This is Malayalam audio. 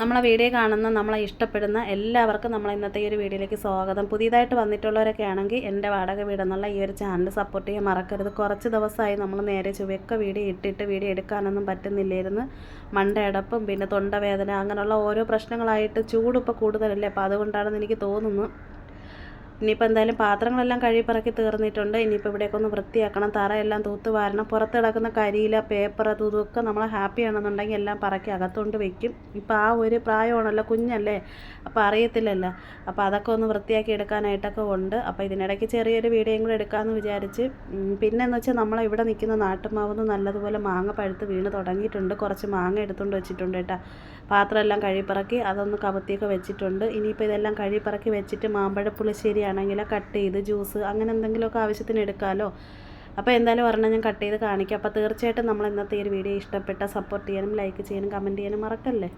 നമ്മളെ വീഡിയോ കാണുന്ന നമ്മളെ ഇഷ്ടപ്പെടുന്ന എല്ലാവർക്കും നമ്മൾ ഇന്നത്തെ ഈ ഒരു വീഡിയോയിലേക്ക് സ്വാഗതം. പുതിയതായിട്ട് വന്നിട്ടുള്ളവരൊക്കെ ആണെങ്കിൽ എന്റെ വാടക വീടെന്നുള്ള ഈ ഒരു ചാനൽ സപ്പോർട്ട് ചെയ്യാൻ മറക്കരുത്. കുറച്ച് ദിവസമായി നമ്മൾ നേരെ ചുവയൊക്കെ വീഡിയോ ഇട്ടിട്ട് വീഡിയോ എടുക്കാനൊന്നും പറ്റുന്നില്ലായിരുന്നു. മണ്ടയടപ്പും പിന്നെ തൊണ്ടവേദന അങ്ങനെയുള്ള ഓരോ പ്രശ്നങ്ങളായിട്ട് ചൂടിപ്പോൾ കൂടുതലല്ലേ? അപ്പോൾ അതുകൊണ്ടാണെന്ന് എനിക്ക് തോന്നുന്നു. ഇനിയിപ്പോൾ എന്തായാലും പാത്രങ്ങളെല്ലാം കഴുകി പറക്കി തീർന്നിട്ടുണ്ട്. ഇനിയിപ്പോൾ ഇവിടെയൊക്കെ ഒന്ന് വൃത്തിയാക്കണം. തറയെല്ലാം തൂത്ത് വാരണം. പുറത്ത് കിടക്കുന്ന കരിയില പേപ്പർ അതും ഇതൊക്കെ നമ്മൾ ഹാപ്പി ആണെന്നുണ്ടെങ്കിൽ എല്ലാം പറക്കി അകത്തോണ്ട് വയ്ക്കും ഇപ്പോൾ ആ ഒരു പ്രായമാണല്ലോ കുഞ്ഞല്ലേ? അപ്പോൾ അറിയത്തില്ലല്ലോ. അപ്പോൾ അതൊക്കെ ഒന്ന് വൃത്തിയാക്കി എടുക്കാനായിട്ടൊക്കെ ഉണ്ട്. അപ്പോൾ ഇതിനിടയ്ക്ക് ചെറിയൊരു വീഡിയോയും കൂടെ എടുക്കാമെന്ന് വിചാരിച്ച്. പിന്നെ എന്ന് വെച്ചാൽ നമ്മൾ ഇവിടെ നിൽക്കുന്ന നാട്ടുമാവുന്ന് നല്ലതുപോലെ മാങ്ങ പഴുത്ത് വീണ് തുടങ്ങിയിട്ടുണ്ട്. കുറച്ച് മാങ്ങ എടുത്തുകൊണ്ട് വെച്ചിട്ടുണ്ട് കേട്ടോ. പാത്രമെല്ലാം കഴുകിപ്പറക്കി അതൊന്ന് കവത്തിയൊക്കെ വെച്ചിട്ടുണ്ട്. ഇനിയിപ്പോൾ ഇതെല്ലാം കഴുകിപ്പറക്കി വെച്ചിട്ട് മാമ്പഴ പുളിശ്ശേരി ആണെങ്കിൽ കട്ട് ചെയ്ത് ജ്യൂസ് അങ്ങനെ എന്തെങ്കിലുമൊക്കെ ആവശ്യത്തിന് എടുക്കാമല്ലോ അപ്പോൾ എന്തായാലും ഒരെണ്ണം ഞാൻ കട്ട് ചെയ്ത് കാണിക്കാം. അപ്പോൾ തീർച്ചയായിട്ടും നമ്മൾ ഇന്നത്തെ ഈ ഒരു വീഡിയോ ഇഷ്ടപ്പെട്ട സപ്പോർട്ട് ചെയ്യാനും ലൈക്ക് ചെയ്യാനും കമന്റ് ചെയ്യാനും മറക്കല്ലേ?